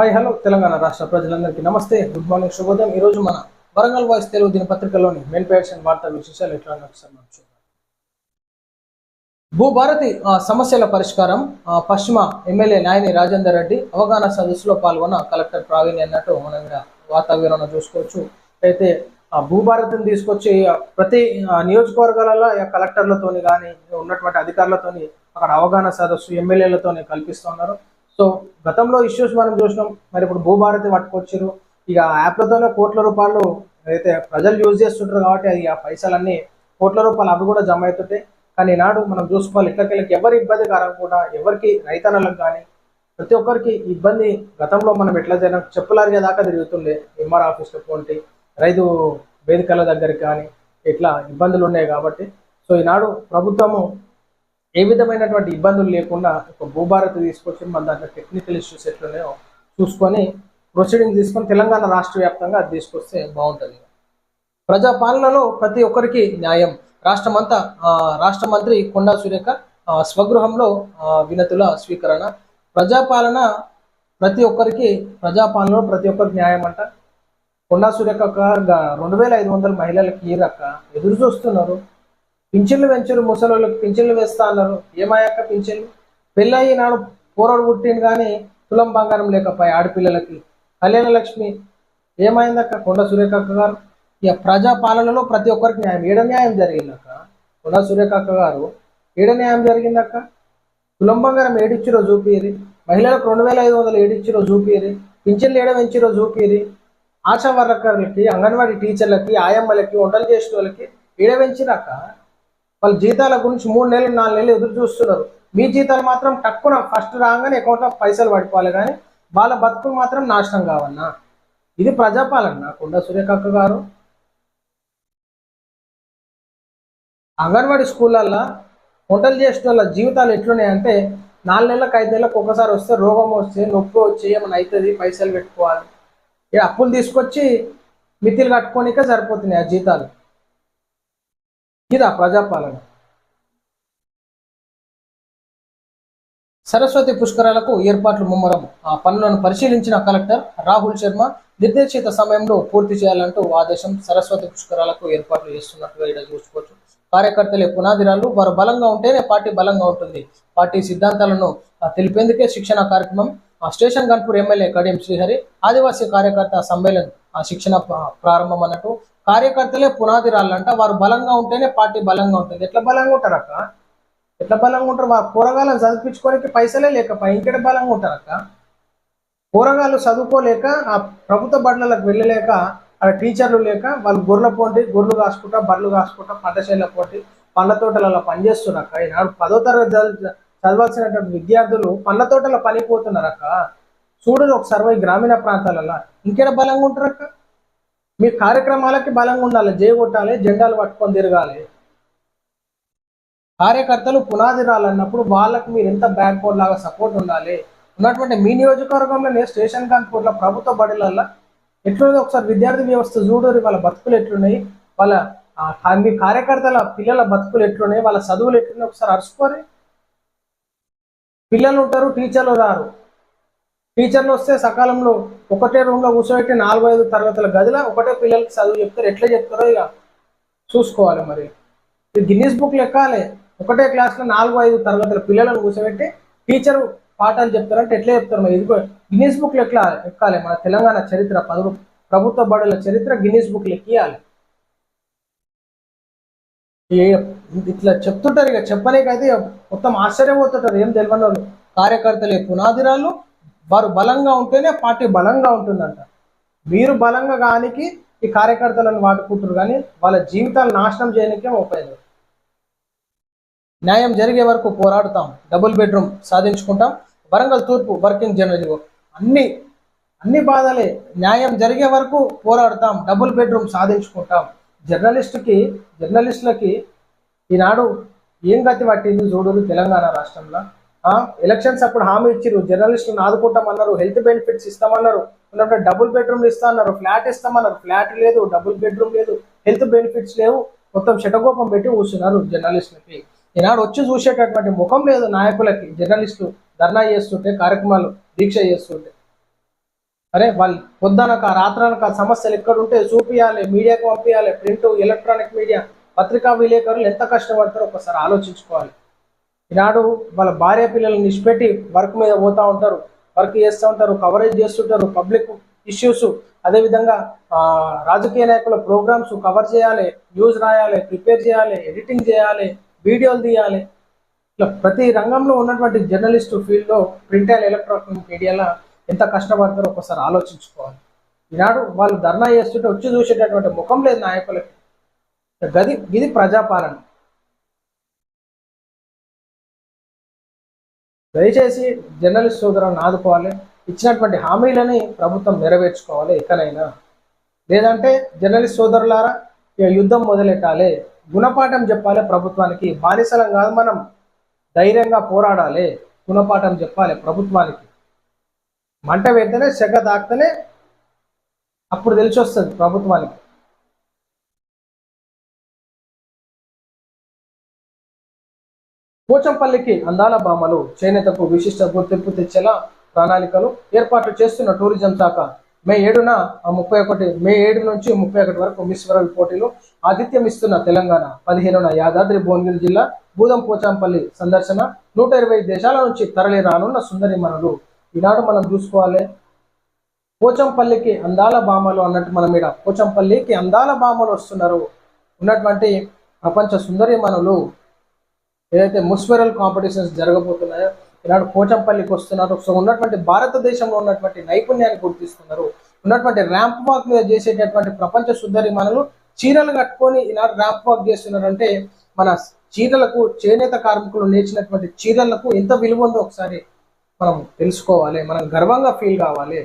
Hi hello Telangana రాష్ట్ర ప్రజలందరికీ నమస్తే. గుడ్ మార్నింగ్ శుభోదయం. ఈ రోజు మన వరంగల్ వాయిస్ తెలుగు దినపత్రికలోని మెయిన్ పేర్స్ అండ్ వార్తా విశేషాలు ఎట్లా చూద్దాం. భూభారతి సమస్యల పరిష్కారం పశ్చిమ ఎమ్మెల్యే నాయని రాజేందర్ రెడ్డి అవగాహన సదస్సులో పాల్గొన్న కలెక్టర్ ప్రావీణ్ అన్నట్టు మనం ఇక్కడ వాతావరణం చూసుకోవచ్చు. అయితే ఆ భూభారతిని తీసుకొచ్చి ప్రతి నియోజకవర్గాలలో కలెక్టర్లతోని కానీ ఉన్నటువంటి అధికారులతోని అక్కడ అవగాహన సదస్సు ఎమ్మెల్యేలతోని కల్పిస్తున్నారు సో గతంలో ఇష్యూస్ మనం చూసినాం. మరి ఇప్పుడు భూభారతి పట్టుకొచ్చారు ఇక యాప్లతోనే కోట్ల రూపాయలు అయితే ప్రజలు యూజ్ చేస్తుంటారు కాబట్టి అది ఆ పైసలన్నీ కోట్ల రూపాయలు అవి కూడా జమ అవుతుంటాయి. కానీ ఈనాడు మనం చూసుకోవాలి. ఇక్కడికి ఎవరి ఇబ్బంది కాకుండా ఎవరికి రైతన్నలకు కానీ ప్రతి ఒక్కరికి ఇబ్బంది గతంలో మనం ఎట్లా చేయడం చెప్పులారిగే దాకా తిరుగుతుండే. ఎంఆర్ ఆఫీస్లో పోంటి రైతు వేదికల దగ్గరికి కానీ ఇట్లా ఇబ్బందులు ఉన్నాయి కాబట్టి. సో ఈనాడు ప్రభుత్వము ఏ విధమైనటువంటి ఇబ్బందులు లేకుండా ఒక భూభారతి తీసుకొచ్చి మన దాంట్లో టెక్నికల్ ఇష్యూస్ ఎట్లున్నాయో చూసుకొని ప్రొసీడింగ్ తీసుకొని తెలంగాణ రాష్ట్ర వ్యాప్తంగా అది తీసుకొస్తే బాగుంటుంది. ప్రజాపాలనలో ప్రతి ఒక్కరికి న్యాయం. రాష్ట్రమంతా అంతా రాష్ట్ర మంత్రి కొండా సురేఖ స్వగృహంలో వినతుల స్వీకరణ. ప్రజాపాలన ప్రతి ఒక్కరికి ప్రజాపాలనలో ప్రతి ఒక్కరికి న్యాయం అంట కొండా సురేఖ గారు రెండు వేల ఐదు వందల మహిళలకు ఈరక్క ఎదురు చూస్తున్నారు పింఛన్లు పెంచరు ముసలోళ్ళకి పింఛన్లు వేస్తా అన్నారు. ఏమయ్యాక పింఛన్లు? పెళ్ళయ్యి నాడు పోరాడు పుట్టింది కానీ తులం బంగారం లేకపోయి ఆడపిల్లలకి. కళ్యాణ లక్ష్మి ఏమైందక్క కొండ సురేఖక్క గారు? ఇక ప్రజా పాలనలో ప్రతి ఒక్కరికి న్యాయం. ఏడ న్యాయం జరిగిందక్క? కొండ సురేఖక్క గారు ఏడ న్యాయం జరిగిందక్క? తులం బంగారం ఏడిచ్చిరో చూపిరి. మహిళలకు రెండు వేల ఐదు వందలు ఏడిచ్చిరో చూపిరి. పింఛన్లు ఏడ పెంచిరో చూపిరి. ఆశా వర్కర్లకి అంగన్వాడీ టీచర్లకి ఆయమ్మలకి వంటలు చేసిన వాళ్ళకి ఏడ పెంచిరాక వాళ్ళ జీతాల గురించి మూడు నెలలు నాలుగు నెలలు ఎదురు చూస్తున్నారు. మీ జీతాలు మాత్రం తక్కువ ఫస్ట్ రాగానే అకౌంట్లో పైసలు పడిపోవాలి కానీ వాళ్ళ బతుకులు మాత్రం నాశనం కావన్నా. ఇది ప్రజాపాలన కొండ సూర్యకక్క గారు. అంగన్వాడీ స్కూళ్ళల్లో వంటలు చేసిన వాళ్ళ జీవితాలు ఎట్లున్నాయంటే నాలుగు నెలలకు ఐదు నెలలకు ఒకసారి వస్తే రోగం వస్తే నొప్పి వచ్చి ఏమైనా అవుతుంది పైసలు పెట్టుకోవాలి. ఇక అప్పులు తీసుకొచ్చి మితిలు కట్టుకోనికే సరిపోతున్నాయి ఆ జీతాలు. ఇదా ప్రజాపాలన. సరస్వతి పుష్కరాలకు ఏర్పాట్లు ముమ్మరం. ఆ పనులను పరిశీలించిన కలెక్టర్ రాహుల్ శర్మ నిర్దేశిత సమయంలో పూర్తి చేయాలంటూ ఆదేశం సరస్వతి పుష్కరాలకు ఏర్పాట్లు చేస్తున్నట్టుగా ఇక్కడ చూసుకోవచ్చు. కార్యకర్తలే పునాదిరాలు వారు బలంగా ఉంటేనే పార్టీ బలంగా ఉంటుంది. పార్టీ సిద్ధాంతాలను తెలిపేందుకే శిక్షణ కార్యక్రమం. ఆ స్టేషన్ గన్పూర్ ఎమ్మెల్యే కడియం శ్రీహరి ఆదివాసీ కార్యకర్త సమ్మేళన్ ఆ శిక్షణ ప్రారంభం అన్నట్టు కార్యకర్తలే పునాది రాళ్ళంట వారు బలంగా ఉంటేనే పార్టీ బలంగా ఉంటుంది. ఎట్లా బలంగా ఉంటారు అక్క ఎట్లా బలంగా ఉంటారు? వారు కూరగాయలను చదివించుకోవడానికి పైసలే లేకపోయి ఇంకెట బలంగా ఉంటారు అక్క కూరగాయలు చదువుకోలేక ఆ ప్రభుత్వ బడులకు వెళ్ళలేక అక్కడ టీచర్లు లేక వాళ్ళు గొర్రెల పోటీ గొర్రెలు కాసుకుంటా బర్రెలు కాసుకుంటా పంటశైల పోటీ పండ్ల తోటలలో పనిచేస్తున్నారక్క ఈనాడు పదో తరగతి చదివి- చదవాల్సినటువంటి విద్యార్థులు పండ్ల తోటలో పనిపోతున్నారు అక్క చూడరు ఒకసారి గ్రామీణ ప్రాంతాలలో. ఇంకెడ బలంగా ఉంటారు అక్క మీ కార్యక్రమాలకి బలంగా ఉండాలి జై కొట్టాలి జెండాలు పట్టుకొని తిరగాలి. కార్యకర్తలు పునాది రాలన్నప్పుడు వాళ్ళకి మీరు ఎంత బ్యాక్ బోర్డ్ లాగా సపోర్ట్ ఉండాలి? ఉన్నటువంటి మీ నియోజకవర్గంలో నేను స్టేషన్ కాన్పూర్లో ప్రభుత్వ బడులలో ఎట్లుంది ఒకసారి విద్యార్థి వ్యవస్థ చూడరు వాళ్ళ బతుకులు ఎట్లున్నాయి వాళ్ళ మీ కార్యకర్తల పిల్లల బతుకులు ఎట్లున్నాయి వాళ్ళ చదువులు ఎట్లున్నాయి ఒకసారి అరుచుకోరే పిల్లలు ఉంటారు టీచర్లు రారు. టీచర్లు వస్తే సకాలంలో ఒకటే రూమ్లో కూర్చోబెట్టి నాలుగు ఐదు తరగతుల గదిలో ఒకటే పిల్లలకి చదువు చెప్తారు. ఎట్లా చెప్తారో ఇక చూసుకోవాలి మరి. ఇది గిన్నీస్ బుక్ లెక్కాలి. ఒకటే క్లాస్లో నాలుగు ఐదు తరగతుల పిల్లలను కూర్చోబెట్టి టీచర్ పాఠాలు చెప్తారంటే ఎట్లా చెప్తారు మరి? ఇది గిన్నీస్ బుక్ ఎట్లా ఎక్కాలి మన తెలంగాణ చరిత్ర పదవు ప్రభుత్వ బడుల చరిత్ర గిన్నీస్ బుక్ లెక్కియాలి. ఏ- ఇట్లా చెప్తుంటారు ఇక చెప్పలేకైతే మొత్తం ఆశ్చర్యపోతుంటారు. ఏం తెలియని వాళ్ళు. కార్యకర్తలే పునాదిరాలు వారు బలంగా ఉంటేనే పార్టీ బలంగా ఉంటుందంట. మీరు బలంగా కానికి ఈ కార్యకర్తలను వాడుకుంటారు కానీ వాళ్ళ జీవితాలు నాశనం చేయడానికే ఉపయోగం? న్యాయం జరిగే వరకు పోరాడుతాం. డబుల్ బెడ్రూమ్ సాధించుకుంటాం. వరంగల్ తూర్పు వర్కింగ్ జర్నలిజం అన్ని అన్ని బాధలే. న్యాయం జరిగే వరకు పోరాడతాం. Double bedroom సాధించుకుంటాం. జర్నలిస్ట్కి జర్నలిస్టులకి ఈనాడు ఏం గతి పట్టింది చూడరు తెలంగాణ రాష్ట్రంలో? ఎలక్షన్స్ అప్పుడు హామీ ఇచ్చారు జర్నలిస్టులను ఆదుకుంటామన్నారు హెల్త్ బెనిఫిట్స్ ఇస్తామన్నారు. ఉన్నప్పుడు డబుల్ బెడ్రూమ్ ఇస్తామన్నారు ఫ్లాట్ ఇస్తామన్నారు. ఫ్లాట్ లేదు డబుల్ బెడ్రూమ్ లేదు హెల్త్ బెనిఫిట్స్ లేవు. మొత్తం శటకోపం పెట్టి కూర్చున్నారు జర్నలిస్టులకి. ఈనాడు వచ్చి చూసేటటువంటి ముఖం లేదు నాయకులకి. జర్నలిస్టులు ధర్నా చేస్తుంటే కార్యక్రమాలు దీక్ష చేస్తుంటే. అరే వాళ్ళు పొద్దునక రాత్రనక సమస్యలు ఎక్కడుంటే చూపియాలి మీడియాకు పంపించాలి ప్రింట్ ఎలక్ట్రానిక్ మీడియా పత్రికా విలేకరులు ఎంత కష్టపడతారో ఒకసారి ఆలోచించుకోవాలి. ఈనాడు వాళ్ళ భార్య పిల్లల్ని నిష్పెట్టి వర్క్ మీద పోతూ ఉంటారు వర్క్ చేస్తూ ఉంటారు కవరేజ్ చేస్తుంటారు పబ్లిక్ ఇష్యూస్ అదేవిధంగా రాజకీయ నాయకుల ప్రోగ్రామ్స్ కవర్ చేయాలి న్యూస్ రాయాలి ప్రిపేర్ చేయాలి ఎడిటింగ్ చేయాలి వీడియోలు తీయాలి. ఇట్లా ప్రతి రంగంలో ఉన్నటువంటి జర్నలిస్టు ఫీల్డ్లో ప్రింట్ అండ్ ఎలక్ట్రానిక్ మీడియాలో ఎంత కష్టపడతారో ఒకసారి ఆలోచించుకోవాలి. ఈనాడు వాళ్ళు ధర్నా చేస్తుంటే వచ్చి చూసేటటువంటి ముఖం లేదు నాయకులకి. గది ఇది ప్రజాపాలన. దయచేసి జర్నలిస్ట్ సోదరులను ఆదుకోవాలి. ఇచ్చినటువంటి హామీలని ప్రభుత్వం నెరవేర్చుకోవాలి ఎక్కడైనా. లేదంటే జర్నలిస్ట్ సోదరులారా ఇక యుద్ధం మొదలెట్టాలి. గుణపాఠం చెప్పాలి ప్రభుత్వానికి. బానిసలం కాదు మనం. ధైర్యంగా పోరాడాలి. గుణపాఠం చెప్పాలి ప్రభుత్వానికి. మంట పెడితేనే సెగ తాకితేనే అప్పుడు తెలిసి వస్తుంది ప్రభుత్వానికి. పోచంపల్లికి అందాల బామలు చేనేతకు విశిష్ట గుర్తింపు తెచ్చేలా ప్రణాళికలు ఏర్పాట్లు చేస్తున్న టూరిజం శాఖ. మే ఏడున ముప్పై ఒకటి మే ఏడు నుంచి ముప్పై ఒకటి వరకు మిస్ వరల్డ్ పోటీలు ఆతిథ్యం ఇస్తున్న తెలంగాణ. పదిహేనున యాదాద్రి భువనగిరి జిల్లా బూదం పోచంపల్లి సందర్శన. నూట ఇరవై దేశాల నుంచి తరలి రానున్న సుందరి మనలు. ఈనాడు మనం చూసుకోవాలి. పోచంపల్లికి అందాల బామలు అన్నట్టు మనం ఇక్కడ పోచంపల్లికి అందాల బామలు వస్తున్నారు. ఉన్నటువంటి ప్రపంచ సుందరి మనలు ఏదైతే ముస్వెరల్ కాంపిటీషన్స్ జరగబోతున్నాయో ఈనాడు పోచంపల్లికి వస్తున్నారు. సో ఉన్నటువంటి భారతదేశంలో ఉన్నటువంటి నైపుణ్యాన్ని గుర్తిస్తున్నారు. ఉన్నటువంటి ర్యాంప్ వాక్ మీద చేసేటటువంటి ప్రపంచ సుందరి మనలు చీరలు కట్టుకొని ఈనాడు ర్యాంప్ వాక్ చేస్తున్నారంటే మన చీరలకు చేనేత కార్మికులు నేర్చినటువంటి చీరలకు ఎంత విలువ ఉందో ఒకసారి మనం తెలుసుకోవాలి. మనం గర్వంగా ఫీల్ కావాలి.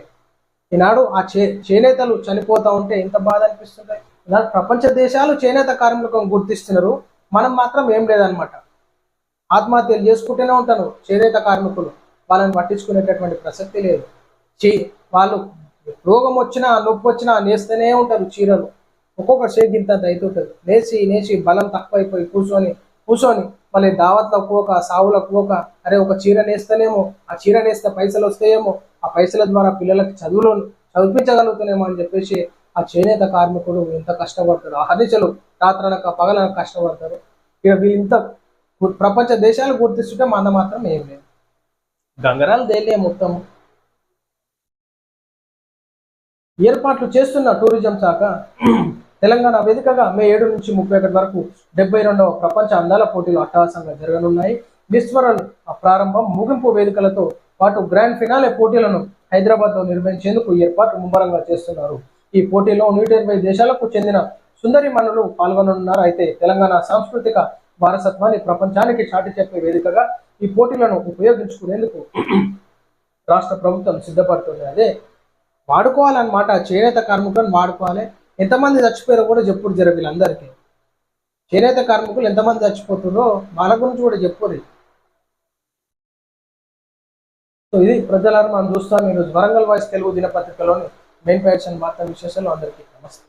ఈనాడు ఆ చే చేనేతలు చనిపోతా ఉంటే ఎంత బాధ అనిపిస్తుంది? ఈనాడు ప్రపంచ దేశాలు చేనేత కార్మికులను గుర్తిస్తున్నారు. మనం మాత్రం ఏం లేదనమాట ఆత్మహత్యలు చేసుకుంటూనే ఉంటాను. చేనేత కార్మికులు. వాళ్ళని పట్టించుకునేటటువంటి ప్రసక్తి లేదు. చే వాళ్ళు రోగం వచ్చినా నొప్పి వచ్చినా నేస్తూనే ఉంటారు చీరలు. ఒక్కొక్క షేక్ ఇంత అవుతుంటుంది నేసి నేసి బలం తక్కువైపోయి కూర్చొని కూర్చొని మళ్ళీ దావత్లకు పోక సావులకు పోక అరే ఒక చీర నేస్తేనేమో ఆ చీర నేస్తే పైసలు వస్తాయేమో ఆ పైసల ద్వారా పిల్లలకి చదువులో చదివించగలుగుతానేమో అని చెప్పేసి ఆ చేనేత కార్మికుడు ఎంత కష్టపడతాడు ఆ హరిచలు రాత్రనక పగలనక కష్టపడతారు. ఇక వీళ్ళు ఇంత ప్రపంచ దేశాలు గుర్తిస్తుంటే మన మాత్రం ఏం లేదు. గంగరాలు తేలే మొత్తం. ఏర్పాట్లు చేస్తున్న టూరిజం శాఖ తెలంగాణ వేదికగా మే ఏడు నుంచి ముప్పై ఒకటి వరకు డెబ్బై రెండవ ప్రపంచ అందాల పోటీలు అట్టహాసంగా జరగనున్నాయి. విశ్వరన్ ప్రారంభం ముగింపు వేదికలతో పాటు గ్రాండ్ ఫినాలే పోటీలను హైదరాబాద్లో నిర్వహించేందుకు ఏర్పాట్లు ముమ్మరంగా చేస్తున్నారు. ఈ పోటీలో నూట ఇరవై దేశాలకు చెందిన సుందరి మనులు పాల్గొననున్నారు. అయితే తెలంగాణ సాంస్కృతిక వారసత్వాన్ని ప్రపంచానికి చాటి చెప్పే వేదికగా ఈ పోటీలను ఉపయోగించుకునేందుకు రాష్ట్ర ప్రభుత్వం సిద్ధపడుతుంది. అదే వాడుకోవాలన్నమాట చేనేత కార్మికులను వాడుకోవాలి. ఎంతమంది చచ్చిపోయారో కూడా చెప్పుడు జర వీళ్ళందరికీ. చేనేత కార్మికులు ఎంతమంది చచ్చిపోతున్నారో వాళ్ళ గురించి కూడా చెప్పుది సో ఇది ప్రజలను మనం చూస్తాం. ఈరోజు వరంగల్ వాయిస్ తెలుగు దినపత్రికలోని మెయిన్ ప్యాక్షన్ వార్తా విశేషాలు అందరికీ నమస్తే.